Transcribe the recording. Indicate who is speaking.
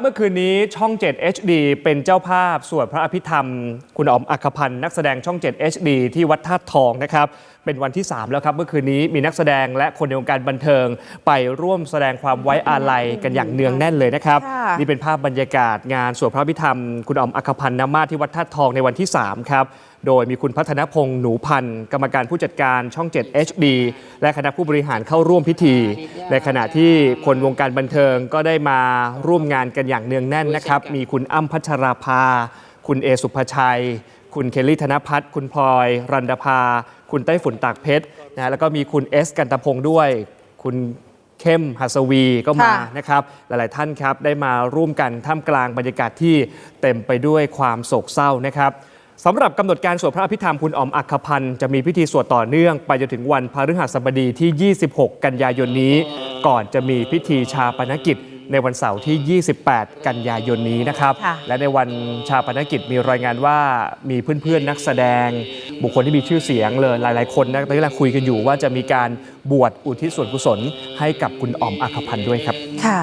Speaker 1: เมื่อคืนนี้ช่อง 7 HD เป็นเจ้าภาพสวดพระอภิธรรม คุณอ๋อมอัครพันธ์นักแสดงช่อง 7 HD ที่วัดธาตุทองนะครับ เป็นวันที่ 3 แล้วครับ เมื่อคืนนี้มีนักแสดงและคนในวงการบันเทิง ไปร่วมแสดงความไว้อาลัยกันอย่างเนืองแน่นเลยนะครับ
Speaker 2: ค่ะ
Speaker 1: นี่เป็นภาพบรรยากาศงานสวดพระอภิธรรม คุณอ๋อมอัครพันธ์นมาศที่วัดธาตุทองในวันที่ 3 ครับโดยมีคุณพัฒนพงษ์หนูพันธ์กรรมการผู้จัดการช่อง 7 HD และคณะผู้บริหารเข้าร่วมพิธี ในขณะที่คนวงการบันเทิงก็ได้มาร่วมงานกันอย่างเนืองแน่นนะครับ มีคุณอ้ำพัชราภา คุณเอสุภชัย คุณเคลลี่ธนพัฒน์คุณพลอย รันดาภา คุณไต้ฝุ่นตากเพชรนะแล้วก็มีคุณเอสกันตะพงศ์ด้วย คุณเข้มหัสวีก็มา
Speaker 2: ค่ะ
Speaker 1: นะครับ หลาย ๆ ท่านครับได้มาร่วมกันท่ามกลางบรรยากาศที่เต็มไปด้วยความโศกเศร้านะครับ สำหรับกำหนดการสวดพระอภิธรรมคุณอ๋อมอัครพันธ์จะมีพิธีสวดต่อเนื่องไปจนถึงวันพฤหัสบดีที่ 26 กันยายนนี้ ก่อนจะมีพิธีชาปนกิจ ในวันเสาร์ที่ 28 กันยายนนี้นะครับ
Speaker 2: ค่ะ
Speaker 1: และในวันชาปนกิจมีรายงานว่ามีเพื่อนๆนักแสดง บุคคลที่มีชื่อเสียงเลยหลาย ๆ คนนะตอนนี้เราคุยกันอยู่ว่าจะมีการบวชอุทิศส่วนกุศลให้กับคุณอ๋อมอัครพันธ์ด้วยครับ
Speaker 2: ค่ะ